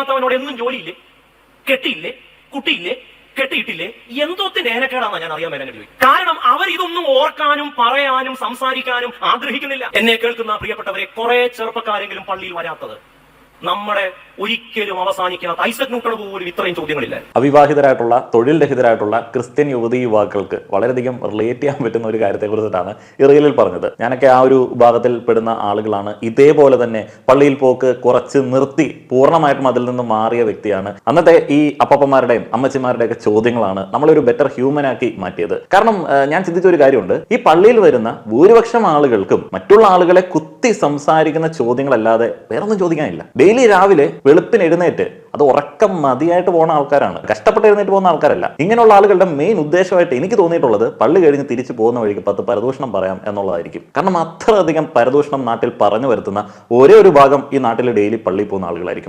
ചെയ്യാത്തവനോട് എന്നും ജോലിയില്ലേ? കെട്ടിയില്ലേ? കുട്ടിയില്ലേ? കെട്ടിയിട്ടില്ലേ? എന്തോത്തിന്റെ ഏനക്കേടാന്നാ ഞാൻ അറിയാൻ മേലെ കാരണം അവർ ഇതൊന്നും ഓർക്കാനും പറയാനും സംസാരിക്കാനും ആഗ്രഹിക്കുന്നില്ല. എന്നെ കേൾക്കുന്ന പ്രിയപ്പെട്ടവരെ കുറെ ചെറുപ്പക്കാരെങ്കിലും പള്ളിയിൽ വരാത്തത് നമ്മുടെ ഒരിക്കലും അവസാനിക്കാത്ത ഐസക് ന്യൂട്ടൺ പോലും ഇത്രയും ചോദ്യങ്ങളില്ല. അവിവാഹിതരായിട്ടുള്ള തൊഴിൽ രഹിതരായിട്ടുള്ള ക്രിസ്ത്യൻ യുവതി യുവാക്കൾക്ക് വളരെയധികം റിലേറ്റ് ചെയ്യാൻ പറ്റുന്ന ഒരു കാര്യത്തെ കുറിച്ചിട്ടാണ് ഇറയിലിൽ പറഞ്ഞത്. ഞാനൊക്കെ ആ ഒരു വിഭാഗത്തിൽ പെടുന്ന ആളുകളാണ്. ഇതേപോലെ തന്നെ പള്ളിയിൽ പോക്ക് കുറച്ച് നിർത്തി പൂർണമായിട്ടും അതിൽ നിന്ന് മാറിയ വ്യക്തിയാണ്. അന്നത്തെ ഈ അപ്പപ്പന്മാരുടെയും അമ്മച്ചിമാരുടെയൊക്കെ ചോദ്യങ്ങളാണ് നമ്മളൊരു ബെറ്റർ ഹ്യൂമൻ ആക്കി മാറ്റിയത്. കാരണം ഞാൻ ചിന്തിച്ച ഒരു കാര്യമുണ്ട്. ഈ പള്ളിയിൽ വരുന്ന ഭൂരിപക്ഷം ആളുകൾക്കും മറ്റുള്ള ആളുകളെ കുത്തി സംസാരിക്കുന്ന ചോദ്യങ്ങളല്ലാതെ വേറൊന്നും ചോദിക്കാനില്ല. ഡെയിലി രാവിലെ വെളുപ്പിന് എഴുന്നേറ്റ് അത് ഉറക്കം മതിയായിട്ട് പോകുന്ന ആൾക്കാരാണ്. കഷ്ടപ്പെട്ട് എഴുന്നേറ്റ് പോകുന്ന ആൾക്കാരല്ല. ഇങ്ങനെയുള്ള ആളുകളുടെ മെയിൻ ഉദ്ദേശമായിട്ട് എനിക്ക് തോന്നിയിട്ടുള്ളത് പള്ളി കഴിഞ്ഞ് തിരിച്ചു പോകുന്ന വഴിക്ക് പത്ത് പരദൂഷണം പറയാം എന്നുള്ളതായിരിക്കും. കാരണം അത്രയധികം പരദൂഷണം നാട്ടിൽ പറഞ്ഞു വരുത്തുന്ന ഒരേ ഒരു ഭാഗം ഈ നാട്ടിൽ ഡെയിലി പള്ളി പോകുന്ന ആളുകളായിരിക്കും.